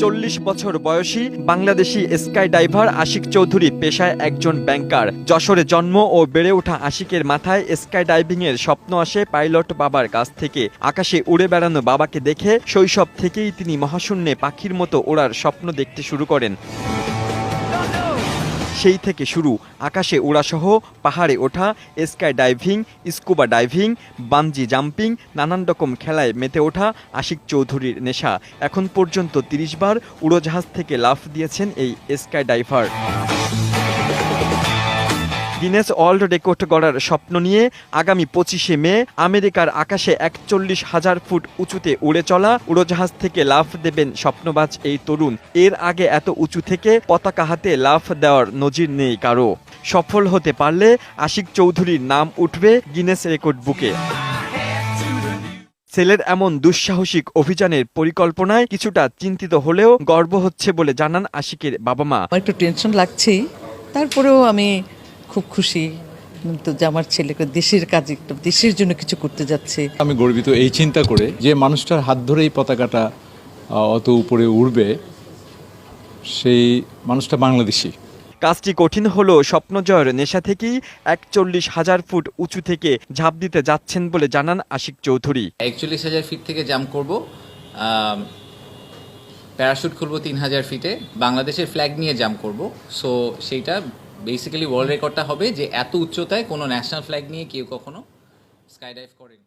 চল্লিশ বছর বয়সী বাংলাদেশি স্কাই ডাইভার আশিক চৌধুরী পেশায় একজন ব্যাংকার। যশোরে জন্ম ও বেড়ে ওঠা আশিকের মাথায় স্কাই ডাইভিং এর স্বপ্ন আসে পাইলট বাবার কাছ থেকে। আকাশে উড়ে বেড়ানো বাবাকে দেখে শৈশব থেকেই তিনি মহাশূন্যে পাখির মতো ওড়ার স্বপ্ন দেখতে শুরু করেন। সেই থেকে শুরু। আকাশে উড়াসহ, পাহাড়ে ওঠা, sky diving, scuba diving, bungee jumping, নানান রকম খেলায় মেতে ওঠা আশিক চৌধুরীর নেশা। এখন পর্যন্ত তিরিশ বার উড়োজাহাজ থেকে লাফ দিয়েছেন এই sky diver. Guinness world record গড়ার স্বপ্ন নিয়ে আগামী পঁচিশে মে আমেরিকার আকাশে একচল্লিশ হাজার ফুট উঁচুতে উড়ে চলা উড়োজাহাজ থেকে লাফ দেবেন স্বপ্নবাজ এই তরুণ। এর আগে এত উঁচু থেকে পতাকা হাতে লাফ দেওয়ার নজির নেই কারও। সফল হতে পারলে আশিক চৌধুরীর নাম উঠবে গিনেস রেকর্ড বুকে। ছেলের এমন দুঃসাহসিক অভিযানের পরিকল্পনায় কিছুটা চিন্তিত হলেও গর্ব হচ্ছে বলে জানান আশিকের বাবা মা। একটু টেনশন লাগছেই, তারপরেও আমি খুব খুশি। তো যে আমার ছেলেকে দেশের কাজে দেশের জন্য কিছু করতে যাচ্ছে। আমি গর্বিত এই চিন্তা করে যে মানুষটার হাত ধরে এই পতাকাটা অত উপরে উড়বে সেই মানুষটা বাংলাদেশি। কাজটি কঠিন হলেও স্বপ্ন জয়ের নেশা থেকেই একচল্লিশ হাজার ফুট উঁচু থেকে ঝাঁপ দিতে যাচ্ছেন বলে জানান আশিক চৌধুরী। একচল্লিশ হাজার ফিট থেকে জাম্প করব। প্যারাশুট খুলবো তিন হাজার ফিটে। বাংলাদেশের ফ্ল্যাগ নিয়ে জাম্প করব। সো সেইটা বেসিক্যালি ওয়ার্ল্ড রেকর্ডটা হবে যে এত উচ্চতায় কোনো ন্যাশনাল ফ্ল্যাগ নিয়ে কেউ কখনো স্কাইডাইভ করেনি।